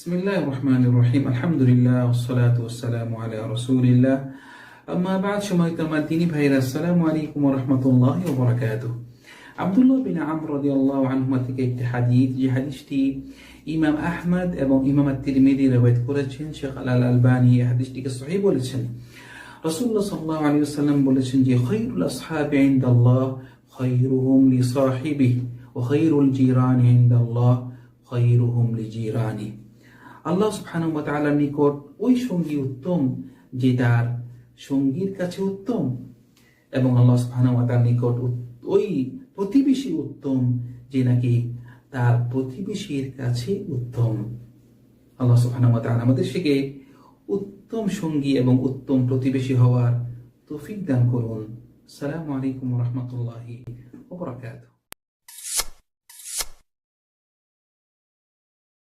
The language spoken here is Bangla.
বিসমিল্লাহ রহমান রহিম আলহামদুলিল্লাহ ওসালাত ওসালাম আলা রসুলিল্লাহ আম্মা বাদ সময় তোমার তিনি ভাইরা আসসালামু আলাইকুম রহমতুল্লাহ ওবরাকাত আব্দুল্লাহ বিন আমর রাদিয়াল্লাহু আনহুমা থেকে একটি হাদিস যে হাদিসটি ইমাম আহমদ এবং ইমাম আত-তিরমিজি রওয়ায়াত করেছেন শেখ আল আলবানী এই হাদিসটিকে সহি বলেছেন। রাসূলুল্লাহ সাল্লাল্লাহু আলাইহি ওয়াসাল্লাম বলেছেন যে, খায়রুল আসহাবি ইনদাল্লাহ, খায়রুহুম লিসাহিবিহি ওয়া খায়রুল জিরানি ইনদাল্লাহ, খায়রুহুম লিজিরানি আল্লাহ সুবহানাহু ওয়া নিকট ওই সঙ্গী উত্তম, যে তার সঙ্গীর কাছে উত্তম। এবং আল্লাহ সুবহানাহু ওয়া নিকট ওই প্রতিবেশী উত্তম, যে নাকি তার প্রতিবেশীর কাছে উত্তম। আল্লাহ সুবহানাহু ওয়া আমাদের থেকে উত্তম সঙ্গী এবং উত্তম প্রতিবেশী হওয়ার তৌফিক দান করুন। আসসালামু আলাইকুম রাহমাতুল্লাহি ওয়া বারাকাতুহু।